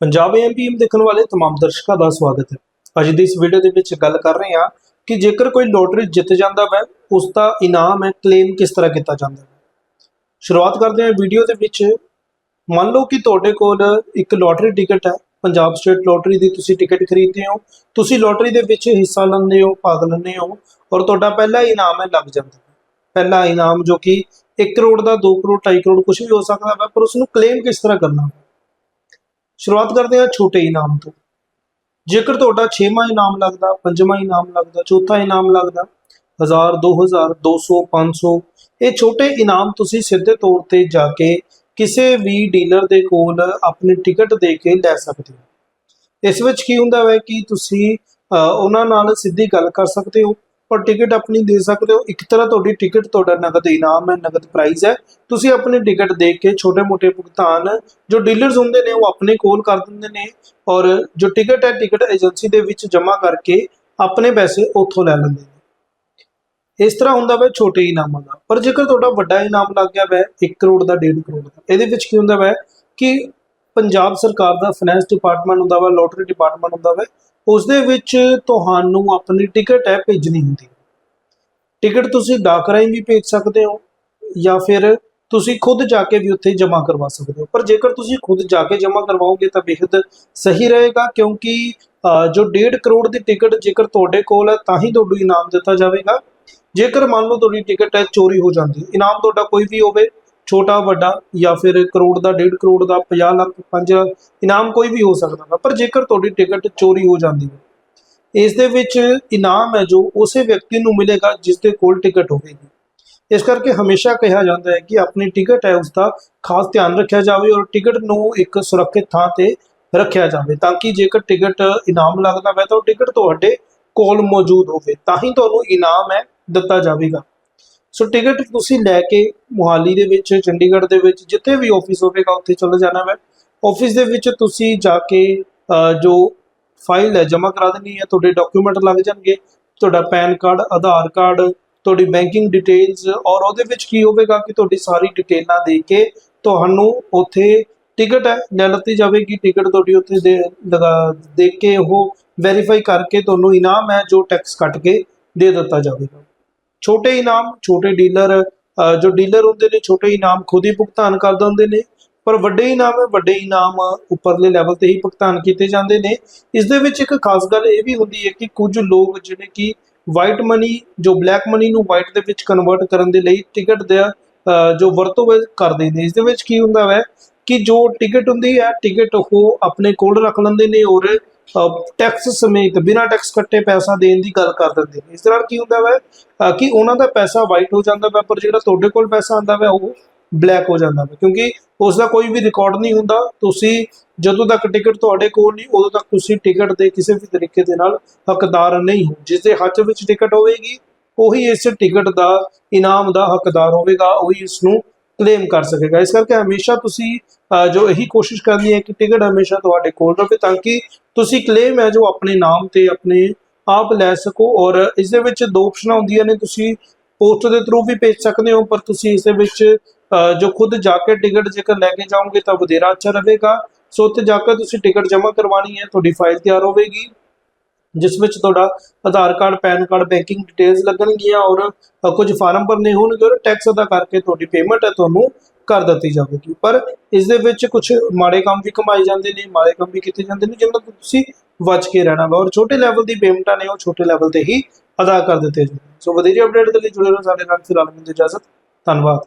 ਪੰਜਾਬ ਐਮਪੀਐਮ ਦੇਖਣ ਵਾਲੇ तमाम ਦਰਸ਼ਕਾਂ ਦਾ ਸਵਾਗਤ ਹੈ ਅੱਜ ਦੀ ਇਸ ਵੀਡੀਓ ਦੇ ਵਿੱਚ ਗੱਲ ਕਰ ਰਹੇ ਹਾਂ ਕਿ ਜੇਕਰ ਕੋਈ ਲੋਟਰੀ ਜਿੱਤ ਜਾਂਦਾ ਹੈ ਉਸ ਦਾ ਇਨਾਮ ਹੈ ਕਲੇਮ ਕਿਸ ਤਰ੍ਹਾਂ ਕੀਤਾ ਜਾਂਦਾ ਹੈ ਸ਼ੁਰੂਆਤ ਕਰਦੇ ਹਾਂ ਵੀਡੀਓ ਦੇ ਵਿੱਚ ਮੰਨ ਲਓ ਕਿ ਤੁਹਾਡੇ ਕੋਲ ਇੱਕ ਲੋਟਰੀ ਟਿਕਟ ਹੈ ਪੰਜਾਬ ਸਟੇਟ ਲੋਟਰੀ ਦੀ ਤੁਸੀਂ ਟਿਕਟ ਖਰੀਦਦੇ ਹੋ ਤੁਸੀਂ ਲੋਟਰੀ ਦੇ ਵਿੱਚ ਹਿੱਸਾ ਲੈਂਦੇ ਹੋ ਭਾਗ ਲੈਂਦੇ ਹੋ ਔਰ ਤੁਹਾਡਾ ਪਹਿਲਾ ਇਨਾਮ ਹੈ ਲੱਗ ਜਾਂਦਾ ਹੈ ਪਹਿਲਾ ਇਨਾਮ ਜੋ ਕਿ 1 ਕਰੋੜ ਦਾ 2 ਕਰੋੜ 2.5 ਕਰੋੜ ਕੁਝ ਵੀ ਹੋ ਸਕਦਾ ਹੈ ਪਰ ਉਸ ਨੂੰ ਕਲੇਮ ਕਿਸ ਤਰ੍ਹਾਂ ਕਰਨਾ ਹੈ ਸ਼ੁਰੂਆਤ ਕਰਦੇ ਹਾਂ ਛੋਟੇ ਇਨਾਮ ਤੋਂ। ਜੇਕਰ ਤੁਹਾਡਾ 6ਵਾਂ ਇਨਾਮ ਲੱਗਦਾ, ਪੰਜਵਾਂ ਇਨਾਮ ਲੱਗਦਾ, ਚੌਥਾ ਇਨਾਮ ਲੱਗਦਾ 1000 2000 200 500 ਇਹ ਛੋਟੇ ਇਨਾਮ ਤੁਸੀਂ ਸਿੱਧੇ ਤੌਰ ਤੇ ਜਾ ਕੇ ਕਿਸੇ ਵੀ ਡੀਲਰ ਦੇ ਕੋਲ ਆਪਣੀ ਟਿਕਟ ਦੇ ਕੇ ਲੈ ਸਕਦੇ ਹੋ। ਇਸ ਵਿੱਚ ਕੀ ਹੁੰਦਾ ਹੈ ਕਿ ਤੁਸੀਂ ਉਹਨਾਂ ਨਾਲ ਸਿੱਧੀ ਗੱਲ ਕਰ ਸਕਦੇ ਹੋ। ਪਰ ਟਿਕਟ ਆਪਣੀ ਦੇ ਸਕਦੇ ਹੋ। ਇੱਕ ਤਰ੍ਹਾਂ ਤੁਹਾਡੀ ਟਿਕਟ ਤੁਹਾਡਾ ਨਗਦ ਇਨਾਮ ਹੈ, ਨਗਦ ਪ੍ਰਾਈਜ਼ ਹੈ। ਤੁਸੀਂ ਆਪਣੀ ਟਿਕਟ ਦੇ ਕੇ ਛੋਟੇ-ਮੋਟੇ ਭੁਗਤਾਨ ਜੋ ਡੀਲਰਸ ਹੁੰਦੇ ਨੇ ਉਹ ਆਪਣੇ ਕੋਲ ਕਰ ਦਿੰਦੇ ਨੇ ਔਰ ਜੋ ਟਿਕਟ ਹੈ, ਟਿਕਟ ਏਜੰਸੀ ਦੇ ਵਿੱਚ ਜਮ੍ਹਾਂ ਕਰਕੇ ਆਪਣੇ ਪੈਸੇ ਉੱਥੋਂ ਲੈ ਲੈਂਦੇ ਨੇ। ਇਸ ਤਰ੍ਹਾਂ ਹੁੰਦਾ ਵਾ ਛੋਟੇ ਇਨਾਮਾਂ ਦਾ। ਪਰ ਜੇਕਰ ਤੁਹਾਡਾ ਵੱਡਾ ਇਨਾਮ ਲੱਗ ਗਿਆ ਵਾ 1 ਕਰੋੜ ਦਾ 1.5 ਕਰੋੜ ਦਾ, ਇਹਦੇ ਵਿੱਚ ਕੀ ਹੁੰਦਾ ਵਾ ਕਿ ਪੰਜਾਬ ਸਰਕਾਰ ਦਾ ਫਾਈਨੈਂਸ ਡਿਪਾਰਟਮੈਂਟ ਹੁੰਦਾ ਵਾ ਲੋਟਰੀ ਡਿਪਾਰਟਮੈਂਟ ਹੁੰਦਾ ਵਾ ਉਸ ਦੇ ਵਿੱਚ ਤੁਹਾਨੂੰ ਆਪਣੀ ਟਿਕਟ ਹੈ ਭੇਜਣੀ ਹੁੰਦੀ ਟਿਕਟ ਤੁਸੀਂ ਡਾਕ ਰਾਹੀਂ ਵੀ ਭੇਜ ਸਕਦੇ ਹੋ ਜਾਂ ਫਿਰ ਤੁਸੀਂ ਖੁਦ ਜਾ ਕੇ ਵੀ ਉੱਥੇ ਜਮ੍ਹਾਂ ਕਰਵਾ ਸਕਦੇ ਹੋ। ਪਰ ਜੇਕਰ ਤੁਸੀਂ ਖੁਦ ਜਾ ਕੇ ਜਮ੍ਹਾਂ ਕਰਵਾਓਗੇ ਤਾਂ ਬੇहद ਸਹੀ ਰਹੇਗਾ ਕਿਉਂਕਿ ਜੋ 1.5 ਕਰੋੜ ਦੀ ਟਿਕਟ ਜੇਕਰ ਤੁਹਾਡੇ ਕੋਲ ਹੈ ਤਾਂ ਹੀ ਤੁਹਾਨੂੰ ਇਨਾਮ ਦਿੱਤਾ ਜਾਵੇਗਾ। ਜੇਕਰ ਮੰਨ ਲਓ ਤੁਹਾਡੀ ਟਿਕਟ ਹੈ, ਚੋਰੀ ਹੋ ਜਾਂਦੀ, ਇਨਾਮ ਤੁਹਾਡਾ ਕੋਈ ਵੀ ਹੋਵੇ ਛੋਟਾ, ਵੱਡਾ ਜਾਂ ਫਿਰ ਕਰੋੜ ਦਾ 1.5 ਕਰੋੜ ਦਾ 50 ਲੱਖ 5 ਇਨਾਮ ਕੋਈ ਵੀ ਹੋ ਸਕਦਾ ਹੈ ਪਰ ਜੇਕਰ ਤੁਹਾਡੀ ਟਿਕਟ ਚੋਰੀ ਹੋ ਜਾਂਦੀ ਹੈ, ਇਸ ਦੇ ਵਿੱਚ ਇਨਾਮ ਹੈ ਜੋ ਉਸੇ ਵਿਅਕਤੀ ਨੂੰ ਮਿਲੇਗਾ ਜਿਸ ਦੇ ਕੋਲ ਟਿਕਟ ਹੋਵੇਗੀ। ਇਸ ਕਰਕੇ ਹਮੇਸ਼ਾ ਕਿਹਾ ਜਾਂਦਾ ਹੈ ਕਿ ਆਪਣੀ ਟਿਕਟ ਹੈ ਉਸ ਦਾ ਖਾਸ ਧਿਆਨ ਰੱਖਿਆ ਜਾਵੇ ਔਰ ਟਿਕਟ ਨੂੰ ਇੱਕ ਸੁਰੱਖਿਅਤ ਥਾਂ ਤੇ ਰੱਖਿਆ ਜਾਵੇ ਤਾਂ ਕਿ ਜੇਕਰ ਟਿਕਟ ਇਨਾਮ ਲੱਗਦਾ ਹੈ ਤਾਂ ਉਹ ਟਿਕਟ ਤੁਹਾਡੇ ਕੋਲ ਮੌਜੂਦ ਹੋਵੇ, ਤਾਂ ਹੀ ਤੁਹਾਨੂੰ ਇਨਾਮ ਹੈ ਦਿੱਤਾ ਜਾਵੇਗਾ। ਸੋ ਟਿਕਟ ਤੁਸੀਂ ਲੈ ਕੇ ਮੁਹਾਲੀ ਦੇ ਵਿੱਚ, ਚੰਡੀਗੜ੍ਹ ਦੇ ਵਿੱਚ, ਜਿੱਥੇ ਵੀ ਆਫਿਸ ਹੋਵੇਗਾ, ਉੱਥੇ ਚਲੇ ਜਾਣਾ ਹੈ ਆਫਿਸ ਦੇ ਵਿੱਚ ਤੁਸੀਂ ਜਾ ਕੇ ਜੋ ਫਾਈਲ ਹੈ, ਜਮ੍ਹਾਂ ਕਰਾ ਦੇਣੀ ਹੈ, ਤੁਹਾਡੇ ਡਾਕੂਮੈਂਟ ਲੱਗ ਜਾਣਗੇ। ਤੁਹਾਡਾ ਪੈਨ ਕਾਰਡ, ਆਧਾਰ ਕਾਰਡ, ਤੁਹਾਡੀ ਬੈਂਕਿੰਗ ਡਿਟੇਲਸ ਔਰ ਉਹਦੇ ਵਿੱਚ ਕੀ ਹੋਵੇਗਾ ਕਿ ਤੁਹਾਡੀ ਸਾਰੀ ਡਿਟੇਲਾਂ ਦੇ ਕੇ ਤੁਹਾਨੂੰ ਉੱਥੇ ਟਿਕਟ ਹੈ। ਲੈ ਲਿੱਤੀ ਜਾਵੇਗੀ ਟਿਕਟ ਤੁਹਾਡੀ ਉੱਥੇ ਦੇ, ਲਗਾ, ਦੇ ਕੇ ਉਹ ਵੈਰੀਫਾਈ ਕਰਕੇ ਤੁਹਾਨੂੰ ਇਨਾਮ ਹੈ ਜੋ ਟੈਕਸ ਕੱਟ ਕੇ ਦੇ ਦਿੱਤਾ ਜਾਵੇਗਾ। ਛੋਟੇ ਇਨਾਮ, ਛੋਟੇ ਡੀਲਰ ਜੋ ਡੀਲਰ ਹੁੰਦੇ ਨੇ, ਛੋਟੇ ਇਨਾਮ ਖੁਦ ਹੀ ਭੁਗਤਾਨ ਕਰ ਦਿੰਦੇ ਨੇ, ਪਰ ਵੱਡੇ ਇਨਾਮ ਵੱਡੇ ਇਨਾਮ ਉੱਪਰਲੇ ਲੈਵਲ ਤੇ ਹੀ ਭੁਗਤਾਨ ਕੀਤੇ ਜਾਂਦੇ ਨੇ। ਇਸ ਦੇ ਵਿੱਚ ਇੱਕ ਖਾਸ ਗੱਲ ਇਹ ਵੀ ਹੁੰਦੀ ਹੈ ਕਿ ਕੁਝ ਲੋਕ ਜਿਹੜੇ ਕਿ ਵਾਈਟ ਮਨੀ ਜੋ ਬਲੈਕ ਮਨੀ ਨੂੰ ਵਾਈਟ ਦੇ ਵਿੱਚ ਕਨਵਰਟ ਕਰਨ ਦੇ ਲਈ ਟਿਕਟ ਦਾ ਜੋ ਵਰਤੋਂ ਵ- ਕਰਦੇ ਨੇ। ਇਸ ਦੇ ਵਿੱਚ ਕੀ ਹੁੰਦਾ ਹੈ ਕਿ ਜੋ ਟਿਕਟ ਹੁੰਦੀ ਹੈ ਟਿਕਟ ਉਹ ਆਪਣੇ ਕੋਲ ਰੱਖ ਲੈਂਦੇ ਨੇ ਔਰ ਟੈਕਸ ਸਮੇਤ, ਬਿਨਾਂ ਟੈਕਸ ਕੱਟੇ ਪੈਸਾ ਦੇਣ ਦੀ ਗੱਲ ਕਰ ਦਿੰਦੇ ਨੇ। ਇਸ ਨਾਲ ਕੀ ਹੁੰਦਾ ਹੈ ਕਿ ਉਹਨਾਂ ਦਾ ਪੈਸਾ ਵਾਈਟ ਹੋ ਜਾਂਦਾ ਵਾ, ਪਰ ਜਿਹੜਾ ਤੁਹਾਡੇ ਕੋਲ ਪੈਸਾ ਆਂਦਾ ਵਾ, ਉਹ ਬਲੈਕ ਹੋ ਜਾਂਦਾ ਵਾ। ਕਿਉਂਕਿ ਉਸ ਦਾ ਕੋਈ ਵੀ ਰਿਕਾਰਡ ਨਹੀਂ ਹੁੰਦਾ। ਤੁਸੀਂ ਜਦੋਂ ਤੱਕ ਟਿਕਟ ਤੁਹਾਡੇ ਕੋਲ ਨਹੀਂ, ਉਦੋਂ ਤੱਕ ਤੁਸੀਂ ਟਿਕਟ ਦੇ ਕਿਸੇ ਵੀ ਤਰੀਕੇ ਦੇ ਨਾਲ ਹੱਕਦਾਰ ਨਹੀਂ ਹੋ। ਜਿਸ ਦੇ ਹੱਥ ਵਿੱਚ ਟਿਕਟ ਹੋਵੇਗੀ, ਉਹੀ ਇਸ ਟਿਕਟ ਦਾ, ਇਨਾਮ ਦਾ ਹੱਕਦਾਰ ਹੋਵੇਗਾ, ਉਹੀ ਇਸ ਨੂੰ ਕਲੇਮ ਕਰ ਸਕੇਗਾ। ਇਸ ਕਰਕੇ ਹਮੇਸ਼ਾ ਤੁਸੀਂ ਜੋ ਇਹੀ ਕੋਸ਼ਿਸ਼ ਕਰਨੀ ਹੈ ਕਿ ਟਿਕਟ ਹਮੇਸ਼ਾ ਤੁਹਾਡੇ ਕੋਲ ਰਹੇ ਤਾਂ ਕਿ ਤੁਸੀਂ ਕਲੇਮ ਹੈ ਜੋ ਆਪਣੇ ਨਾਮ ਤੇ ਆਪਣੇ ਆਪ ਲੈ ਸਕੋ ਔਰ ਇਸ ਦੇ ਵਿੱਚ ਦੋ ਆਪਸ਼ਨਾਂ ਹੁੰਦੀਆਂ ਨੇ। ਤੁਸੀਂ ਪੋਸਟ ਦੇ ਥਰੂ ਵੀ ਭੇਜ ਸਕਦੇ ਹੋ, ਪਰ ਤੁਸੀਂ ਇਸ ਦੇ ਵਿੱਚ ਜੋ ਖੁਦ ਜਾ ਕੇ ਟਿਕਟ ਜੇਕਰ ਲੈ ਕੇ ਜਾਓਗੇ ਤਾਂ ਵਧੇਰਾ ਅੱਛਾ ਰਹੇਗਾ। ਸੋ ਉੱਥੇ ਜਾ ਕੇ ਤੁਸੀਂ ਟਿਕਟ ਜਮ੍ਹਾਂ ਕਰਵਾਉਣੀ ਹੈ, ਤੁਹਾਡੀ ਫਾਈਲ ਤਿਆਰ ਹੋਵੇਗੀ। ਜਿਸ ਵਿੱਚ ਤੁਹਾਡਾ Aadhaar card, pan card banking details ਲੱਗਣਗੀਆਂ ਔਰ ਕੁਝ ਫਾਰਮ ਭਰਨੇ ਹੋਣਗੇ ਔਰ ਟੈਕਸ ਅਦਾ ਕਰਕੇ ਤੁਹਾਡੀ ਪੇਮੈਂਟ ਹੈ ਤੁਹਾਨੂੰ ਕਰ ਦਿੱਤੀ ਜਾਵੇਗੀ ਪਰ ਇਸ ਦੇ ਵਿੱਚ ਕੁਝ ਮਾੜੇ ਕੰਮ ਵੀ ਕਮਾਏ ਜਾਂਦੇ ਨੇ, ਮਾੜੇ ਕੰਮ ਵੀ ਕੀਤੇ ਜਾਂਦੇ ਨੇ ਜਿਨ੍ਹਾਂ ਤੋਂ ਤੁਸੀਂ ਬਚ ਕੇ ਰਹਿਣਾ ਵਾ ਔਰ ਛੋਟੇ ਲੈਵਲ ਦੀ ਪੇਮੈਂਟਾਂ ਨੇ ਉਹ ਛੋਟੇ ਲੈਵਲ ਤੇ ਹੀ ਅਦਾ ਕਰ ਦਿੱਤੇ ਜਾਂਦੇ ਨੇ। ਸੋ ਵਧੇਰੇ ਅਪਡੇਟ ਦੇ ਲਈ ਜੁੜੇ ਰਹੋ, ਸਾਡੇ ਨਾਲ ਫਿਲਹਾਲ ਮੈਨੂੰ ਇਜਾਜ਼ਤ, ਧੰਨਵਾਦ